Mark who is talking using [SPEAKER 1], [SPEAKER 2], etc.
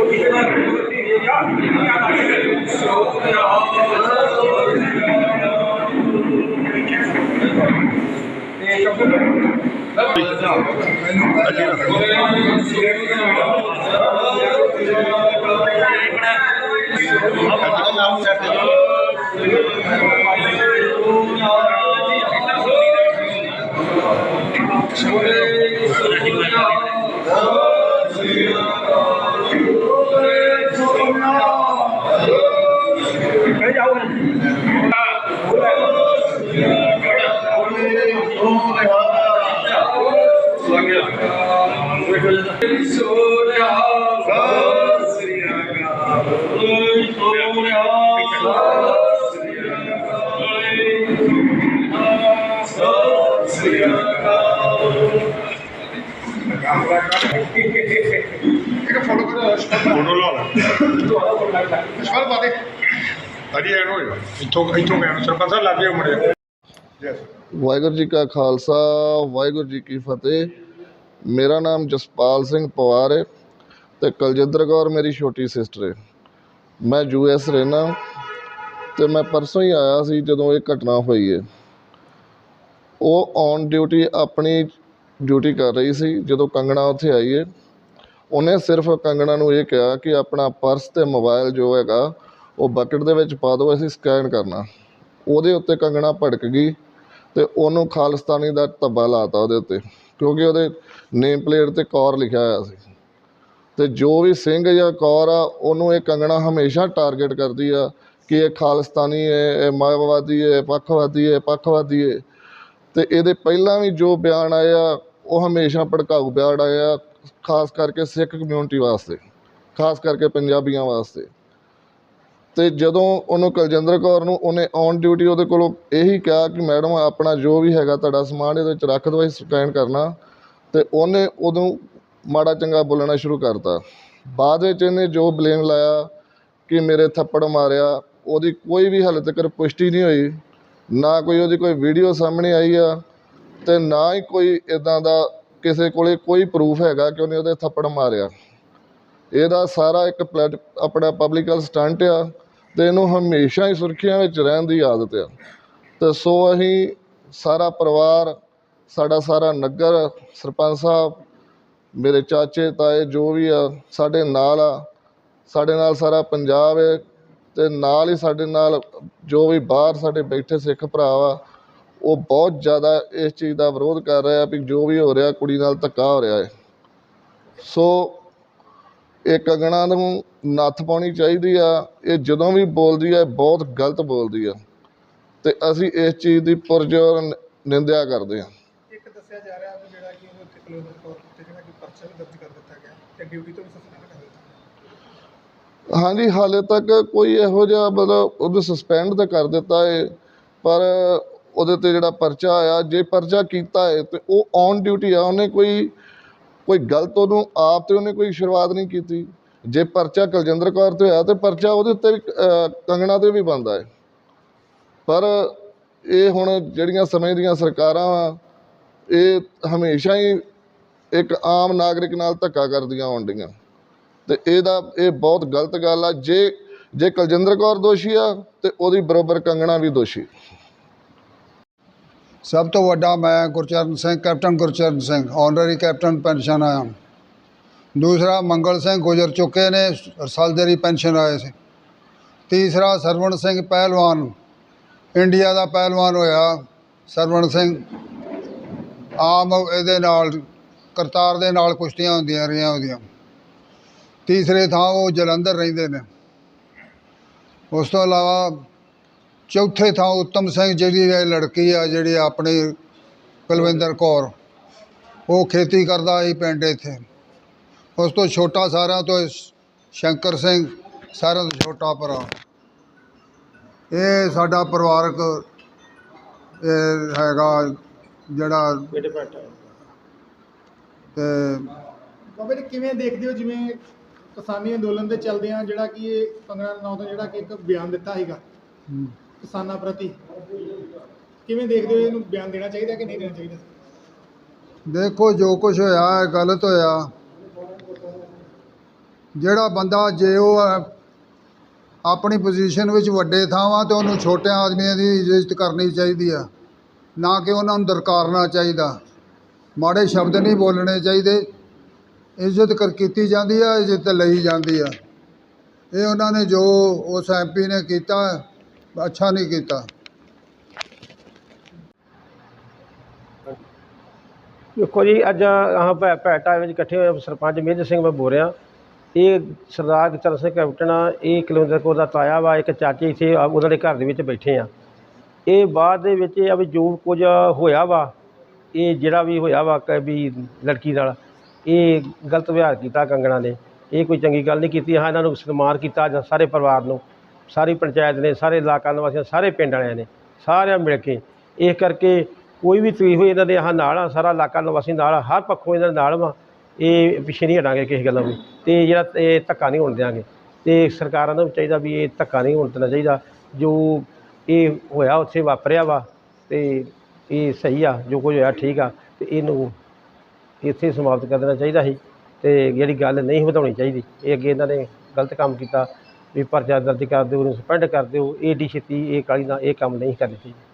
[SPEAKER 1] ਇੱਕ ਫੋਟੋ ਕਰ
[SPEAKER 2] ਫੋਟੋ ਲਾ ਲੈ
[SPEAKER 1] ਸਵਾਲ ਪਾ ਦੇ
[SPEAKER 2] ਅਜੀ ਐਨ ਹੋਏਗਾ ਇੱਥੋਂ ਇੱਥੋਂ ਕਹਿਣਾ ਸਰਪੰਚ ਸਾਹਿਬ ਲੱਗੇ ਮੁੰਡੇ। ਯੈਸ
[SPEAKER 3] ਵਾਹਿਗੁਰੂ ਜੀ ਕਾ ਖਾਲਸਾ, ਵਾਹਿਗੁਰੂ ਜੀ ਕੀ ਫਤਿਹ। ਮੇਰਾ ਨਾਮ ਜਸਪਾਲ ਸਿੰਘ ਪਵਾਰ ਹੈ ਤੇ ਕੁਲਜਿੰਦਰ ਕੌਰ ਮੇਰੀ ਛੋਟੀ ਸਿਸਟਰ ਹੈ। ਮੈਂ ਯੂ ਐਸ ਰਹਿਣਾ ਤੇ ਮੈਂ ਪਰਸੋਂ ਹੀ ਆਇਆ ਸੀ ਜਦੋਂ ਇਹ ਘਟਨਾ ਹੋਈ ਹੈ। ਉਹ ਔਨ ਡਿਊਟੀ ਆਪਣੀ ਡਿਊਟੀ ਕਰ ਰਹੀ ਸੀ, ਜਦੋਂ ਕੰਗਣਾ ਉੱਥੇ ਆਈ ਹੈ। ਉਹਨੇ ਸਿਰਫ ਕੰਗਣਾ ਨੂੰ ਇਹ ਕਿਹਾ ਕਿ ਆਪਣਾ ਪਰਸ ਤੇ ਮੋਬਾਈਲ ਜੋ ਹੈਗਾ ਉਹ ਬਕਟ ਦੇ ਵਿੱਚ ਪਾ ਦਿਓ, ਅਸੀਂ ਸਕੈਨ ਕਰਨਾ। ਉਹਦੇ ਉੱਤੇ ਕੰਗਣਾ ਭੜਕ ਗਈ ਤੇ ਉਹਨੂੰ ਖਾਲਿਸਤਾਨੀ ਦਾ ਧੱਬਾ ਲਾਤਾ ਉਹਦੇ ਉੱਤੇ, ਕਿਉਂਕਿ ਉਹਦੇ ਨੇਮ ਪਲੇਟ ਤੇ ਕੌਰ ਲਿਖਿਆ ਹੋਇਆ ਸੀ। ਤੇ ਜੋ ਵੀ ਸਿੰਘ ਜਾਂ ਕੌਰ ਆ, ਉਹਨੂੰ ਇਹ ਕੰਗਣਾ ਹਮੇਸ਼ਾ ਟਾਰਗੇਟ ਕਰਦੀ ਆ ਕਿ ਇਹ ਖਾਲਿਸਤਾਨੀ ਹੈ ਇਹ ਮਾਇਆਵਾਦੀ ਹੈ ਪੱਖਵਾਦੀ ਹੈ ਪੱਖਵਾਦੀ ਹੈ ਤੇ ਇਹਦੇ ਪਹਿਲਾਂ ਵੀ ਜੋ ਬਿਆਨ ਆਏ ਆ, ਉਹ ਹਮੇਸ਼ਾ ਭੜਕਾਊ ਬਿਆਨ ਆਏ ਆ, ਖਾਸ ਕਰਕੇ ਸਿੱਖ ਕਮਿਊਨਿਟੀ ਵਾਸਤੇ, ਖਾਸ ਕਰਕੇ ਪੰਜਾਬੀਆਂ ਵਾਸਤੇ। ਅਤੇ ਜਦੋਂ ਉਹਨੂੰ ਕੁਲਜਿੰਦਰ ਕੌਰ ਨੂੰ ਉਹਨੇ ਔਨ ਡਿਊਟੀ ਉਹਦੇ ਕੋਲੋਂ ਇਹੀ ਕਿਹਾ ਕਿ ਮੈਡਮ ਆਪਣਾ ਜੋ ਵੀ ਹੈਗਾ ਤੁਹਾਡਾ ਸਮਾਨ ਇਹਦੇ ਵਿੱਚ ਰੱਖ ਦਿਓ, ਅਸੀਂ ਸਕੈਨ ਕਰਨਾ। ਅਤੇ ਉਹਨੇ ਉਦੋਂ ਮਾੜਾ ਚੰਗਾ ਬੋਲਣਾ ਸ਼ੁਰੂ ਕਰਤਾ। ਬਾਅਦ ਵਿੱਚ ਇਹਨੇ ਜੋ ਬਲੇਮ ਲਾਇਆ ਕਿ ਮੇਰੇ ਥੱਪੜ ਮਾਰਿਆ, ਉਹਦੀ ਕੋਈ ਵੀ ਹਾਲੇ ਤੱਕ ਪੁਸ਼ਟੀ ਨਹੀਂ ਹੋਈ। ਨਾ ਕੋਈ ਉਹਦੀ ਕੋਈ ਵੀਡੀਓ ਸਾਹਮਣੇ ਆਈ ਆ ਤੇ ਨਾ ਹੀ ਕੋਈ ਇਦਾਂ ਦਾ ਕਿਸੇ ਕੋਲੇ ਕੋਈ ਪ੍ਰੂਫ ਹੈਗਾ ਕਿ ਉਹਨੇ ਉਹਦੇ ਥੱਪੜ ਮਾਰਿਆ। ਇਹਦਾ ਸਾਰਾ ਇੱਕ ਪਲੈਟ, ਆਪਣਾ ਪਬਲਿਕਲ ਸਟੰਟ ਆ। ਤੇ ਇਹਨੂੰ ਹਮੇਸ਼ਾ ਹੀ ਸੁਰਖੀਆਂ ਵਿੱਚ ਰਹਿਣ ਦੀ ਆਦਤ ਆ। ਤੇ ਸੋ ਅਸੀਂ ਸਾਰਾ ਪਰਿਵਾਰ, ਸਾਡਾ ਸਾਰਾ ਨਗਰ, ਸਰਪੰਚ ਸਾਹਿਬ, ਮੇਰੇ ਚਾਚੇ, ਤਾਏ ਜੋ ਵੀ ਆ, ਸਾਡੇ ਨਾਲ ਆ। ਸਾਡੇ ਨਾਲ ਸਾਰਾ ਪੰਜਾਬ ਹੈ ਤੇ ਨਾਲ ਹੀ ਸਾਡੇ ਨਾਲ ਜੋ ਵੀ ਬਾਹਰ ਸਾਡੇ ਬੈਠੇ ਸਿੱਖ ਭਰਾ ਵਾ ਉਹ ਬਹੁਤ ਜ਼ਿਆਦਾ ਇਸ ਚੀਜ਼ ਦਾ ਵਿਰੋਧ ਕਰ ਰਿਹਾ ਵੀ ਜੋ ਵੀ ਹੋ ਰਿਹਾ ਕੁੜੀ ਨਾਲ ਧੱਕਾ ਹੋ ਰਿਹਾ ਹੈ ਸੋ ਇਹ ਕੰਗਣਾ ਨੂੰ ਨੱਥ ਪਾਉਣੀ ਚਾਹੀਦੀ ਆ ਇਹ ਜਦੋਂ ਵੀ ਬੋਲਦੀ ਆ ਬਹੁਤ ਗਲਤ ਬੋਲਦੀ ਆ। ਤੇ ਅਸੀਂ ਇਸ ਚੀਜ਼ ਦੀ ਪੁਰਜੋਰ ਨਿੰਦਿਆ ਕਰਦੇ ਆ।
[SPEAKER 1] ਇੱਕ ਦੱਸਿਆ ਜਾ ਰਿਹਾ ਵੀ ਜਿਹੜਾ ਕਿ ਉਹਦੇ ਉੱਤੇ ਕਲੋਜ਼ਰ ਤੌਰ ਤੇ ਜਿਹੜਾ ਕਿ ਪਰਚਾ ਵੀ ਦਰਜ ਕਰ ਦਿੱਤਾ ਗਿਆ ਤੇ ਡਿਊਟੀ ਤੋਂ ਵੀ ਸਸਪੈਂਡ ਕਰ ਦਿੱਤਾ
[SPEAKER 3] ਹਾਂਜੀ ਹਾਲੇ ਤੱਕ ਕੋਈ ਇਹੋ ਜਿਹਾ ਮਤਲਬ ਉਹਨੂੰ ਸਸਪੈਂਡ ਤਾਂ ਕਰ ਦਿੱਤਾ ਹੈ ਪਰ ਉਹਦੇ ਤੇ ਜਿਹੜਾ ਪਰਚਾ ਆਇਆ ਜੇ ਪਰਚਾ ਕੀਤਾ ਹੈ ਤੇ ਉਹ ਔਨ ਡਿਊਟੀ ਆ ਉਹਨੇ ਕੋਈ ਕੋਈ ਗਲਤ ਉਹਨੂੰ, ਆਪ ਤੇ ਉਹਨੇ ਕੋਈ ਸ਼ੁਰੂਆਤ ਨਹੀਂ ਕੀਤੀ। ਜੇ ਪਰਚਾ ਕੁਲਜਿੰਦਰ ਕੌਰ ਤੇ ਹੋਇਆ, ਤੇ ਪਰਚਾ ਉਹਦੇ ਉੱਤੇ ਵੀ ਕੰਗਣਾ ਤੇ ਵੀ ਬਣਦਾ ਹੈ। ਪਰ ਇਹ ਹੁਣ ਜਿਹੜੀਆਂ ਸਮੇਂ ਦੀਆਂ ਸਰਕਾਰਾਂ ਵਾ, ਇਹ ਹਮੇਸ਼ਾ ਹੀ ਇੱਕ ਆਮ ਨਾਗਰਿਕ ਨਾਲ ਧੱਕਾ ਕਰਦੀਆਂ ਆਉਣ ਡੀਆਂ ਤੇ ਇਹਦਾ, ਇਹ ਬਹੁਤ ਗਲਤ ਗੱਲ ਆ। ਜੇ ਜੇ ਕੁਲਜਿੰਦਰ ਕੌਰ ਦੋਸ਼ੀ ਆ, ਤੇ ਉਹਦੀ ਬਰਾਬਰ ਕੰਗਣਾ ਵੀ ਦੋਸ਼ੀ।
[SPEAKER 4] ਸਭ ਤੋਂ ਵੱਡਾ ਮੈਂ Gurcharan Singh, captain Gurcharan Singh honorary captain pension ਆਇਆ। ਦੂਸਰਾ ਮੰਗਲ ਸਿੰਘ ਗੁਜ਼ਰ ਚੁੱਕੇ ਨੇ ਰਸਲਦੇਰੀ ਪੈਨਸ਼ਨ ਆਏ ਸੀ। ਤੀਸਰਾ ਸਰਵਣ ਸਿੰਘ ਪਹਿਲਵਾਨ, ਇੰਡੀਆ ਦਾ ਪਹਿਲਵਾਨ ਹੋਇਆ, ਸਰਵਣ ਸਿੰਘ। ਆਮ ਇਹਦੇ ਨਾਲ, ਕਰਤਾਰ ਦੇ ਨਾਲ ਕੁਸ਼ਤੀਆਂ ਹੁੰਦੀਆਂ, ਰਹੀਆਂ ਉਹਦੀਆਂ ਤੀਸਰੇ ਥਾਂ ਉਹ ਜਲੰਧਰ ਰਹਿੰਦੇ ਨੇ। ਉਸ ਤੋਂ ਇਲਾਵਾ ਚੌਥੇ ਥਾਂ ਉੱਤਮ ਸਿੰਘ ਜਿਹੜੀ ਇਹ ਲੜਕੀ ਆ ਜਿਹੜੀ ਆਪਣੀ ਕੁਲਵਿੰਦਰ ਕੌਰ। ਉਹ ਖੇਤੀ ਕਰਦਾ ਸੀ ਪਿੰਡ ਇੱਥੇ। ਉਸ ਤੋਂ ਛੋਟਾ ਸਾਰਿਆਂ ਤੋਂ ਸ਼ੰਕਰ ਸਿੰਘ ਸਾਰਿਆਂ ਤੋਂ ਛੋਟਾ ਭਰਾ। ਇਹ ਸਾਡਾ ਪਰਿਵਾਰਕ ਇਹ ਹੈਗਾ ਜਿਹੜਾ ਤੇ
[SPEAKER 1] ਬਾਬਾ ਜੀ ਕਿਵੇਂ ਦੇਖਦੇ ਹੋ ਜਿਵੇਂ ਕਿਸਾਨੀ ਅੰਦੋਲਨ ਦੇ ਚੱਲਦਿਆਂ ਜਿਹੜਾ ਕਿ ਇਹ ਕੰਗਣਾ ਨਾਂ ਤੋਂ ਜਿਹੜਾ ਕਿ ਇੱਕ ਬਿਆਨ ਦਿੱਤਾ ਸੀਗਾ? ਕਿਸਾਨਾਂ ਪ੍ਰਤੀ ਕਿਵੇਂ ਦੇਖਦੇ ਹੋ ਇਹਨੂੰ ਬਿਆਨ ਦੇਣਾ ਚਾਹੀਦਾ ਕਿ ਨਹੀਂ ਦੇਣਾ ਚਾਹੀਦਾ?
[SPEAKER 4] ਦੇਖੋ ਜੋ ਕੁਝ ਹੋਇਆ ਹੈ ਗਲਤ ਹੋਇਆ। ਜਿਹੜਾ ਬੰਦਾ ਜੇ ਉਹ ਅ, ਆਪਣੀ ਪੋਜੀਸ਼ਨ ਵਿੱਚ ਵੱਡੇ ਥਾਵਾਂ ਤੇ ਉਹਨੂੰ ਛੋਟੇ ਆਦਮੀਆਂ ਦੀ ਇੱਜ਼ਤ ਕਰਨੀ ਚਾਹੀਦੀ ਆ ਨਾ ਕਿ ਉਹਨਾਂ ਨੂੰ ਦਰਕਾਰਨਾ ਚਾਹੀਦਾ। ਮਾੜੇ ਸ਼ਬਦ ਨਹੀਂ ਬੋਲਣੇ ਚਾਹੀਦੇ। ਇੱਜ਼ਤ ਕਰ ਕੀਤੀ ਜਾਂਦੀ ਆ ਇੱਜ਼ਤ ਲਈ ਜਾਂਦੀ ਆ। ਇਹ ਉਹਨਾਂ ਨੇ ਜੋ ਉਸ ਐਮਪੀ ਨੇ ਕੀਤਾ ਅੱਛਾ ਨਹੀਂ ਕੀਤਾ।
[SPEAKER 5] ਦੇਖੋ ਜੀ ਅੱਜ ਆਹ ਭੈ ਭੈਟਾ ਵਿੱਚ ਇਕੱਠੇ ਹੋਏ ਸਰਪੰਚ ਮੇਜਰ ਸਿੰਘ ਮੈਂ ਬੋਲ ਰਿਹਾ ਇਹ ਸਰਦਾਰ ਚਰਨ ਸਿੰਘ ਕੈਪਟਨ ਆ ਇਹ ਕੁਲਵਿੰਦਰ ਕੌਰ ਦਾ ਤਾਇਆ ਵਾ ਇੱਕ ਚਾਚੀ ਇੱਥੇ ਆ, ਉਹਨਾਂ ਦੇ ਘਰ ਦੇ ਵਿੱਚ ਬੈਠੇ ਆ। ਇਹ ਬਾਅਦ ਦੇ ਵਿੱਚ ਇਹ ਆ ਵੀ ਜੋ ਕੁਝ ਹੋਇਆ ਵਾ ਇਹ ਜਿਹੜਾ ਵੀ ਹੋਇਆ ਵਾ ਕਿ ਵੀ ਲੜਕੀ ਨਾਲ ਇਹ ਗਲਤ ਵਿਹਾਰ ਕੀਤਾ ਕੰਗਣਾ ਨੇ। ਇਹ ਕੋਈ ਚੰਗੀ ਗੱਲ ਨਹੀਂ ਕੀਤੀ ਹਾਂ ਇਹਨਾਂ ਨੂੰ ਸਨਮਾਨ ਕੀਤਾ ਜਾਂ ਸਾਰੇ ਪਰਿਵਾਰ ਨੂੰ। ਸਾਰੀ ਪੰਚਾਇਤ ਨੇ, ਸਾਰੇ ਇਲਾਕਾ ਨਿਵਾਸੀਆਂ, ਸਾਰੇ ਪਿੰਡ ਵਾਲਿਆਂ ਨੇ, ਸਾਰਿਆਂ ਮਿਲ ਕੇ ਇਸ ਕਰਕੇ ਕੋਈ ਵੀ ਤਕਲੀਫ ਹੋਈ ਇਹਨਾਂ ਦੇ, ਆਹ ਨਾਲ ਆ, ਸਾਰਾ ਇਲਾਕਾ ਨਿਵਾਸੀ ਨਾਲ ਹਰ ਪੱਖੋਂ ਇਹਨਾਂ ਦੇ ਨਾਲ ਵਾ। ਇਹ ਪਿੱਛੇ ਨਹੀਂ ਹਟਾਂਗੇ ਕਿਸੇ ਗੱਲੋਂ ਵੀ ਤੇ ਜਿਹੜਾ ਇਹ ਧੱਕਾ ਨਹੀਂ ਹੋਣ ਦਿਆਂਗੇ। ਤੇ ਸਰਕਾਰਾਂ ਨੂੰ ਵੀ ਚਾਹੀਦਾ ਵੀ ਇਹ ਧੱਕਾ ਨਹੀਂ ਹੋਣ ਦੇਣਾ ਚਾਹੀਦਾ। ਜੋ ਇਹ ਹੋਇਆ, ਉੱਥੇ ਵਾਪਰਿਆ ਵਾ, ਤੇ ਇਹ ਸਹੀ ਆ, ਜੋ ਕੁਝ ਹੋਇਆ ਠੀਕ ਆ, ਤੇ ਇਹਨੂੰ ਇੱਥੇ ਸਮਾਪਤ ਕਰ ਦੇਣਾ ਚਾਹੀਦਾ ਸੀ। ਤੇ ਜਿਹੜੀ ਗੱਲ ਨਹੀਂ ਵਧਾਉਣੀ ਚਾਹੀਦੀ, ਇਹ ਅੱਗੇ ਇਹਨਾਂ ਨੇ ਗਲਤ ਕੰਮ ਕੀਤਾ। ਵੀ ਪਰਚਾ ਦਰਜ ਕਰ ਦਿਓ, ਉਹਨੂੰ ਸਸਪੈਂਡ ਕਰ ਦਿਓ ਏਡੀ ਛੇਤੀ ਇਹ ਕਾਲੀ ਦਾ ਇਹ ਕੰਮ ਨਹੀਂ ਕਰਨੀ ਚਾਹੀਦੀ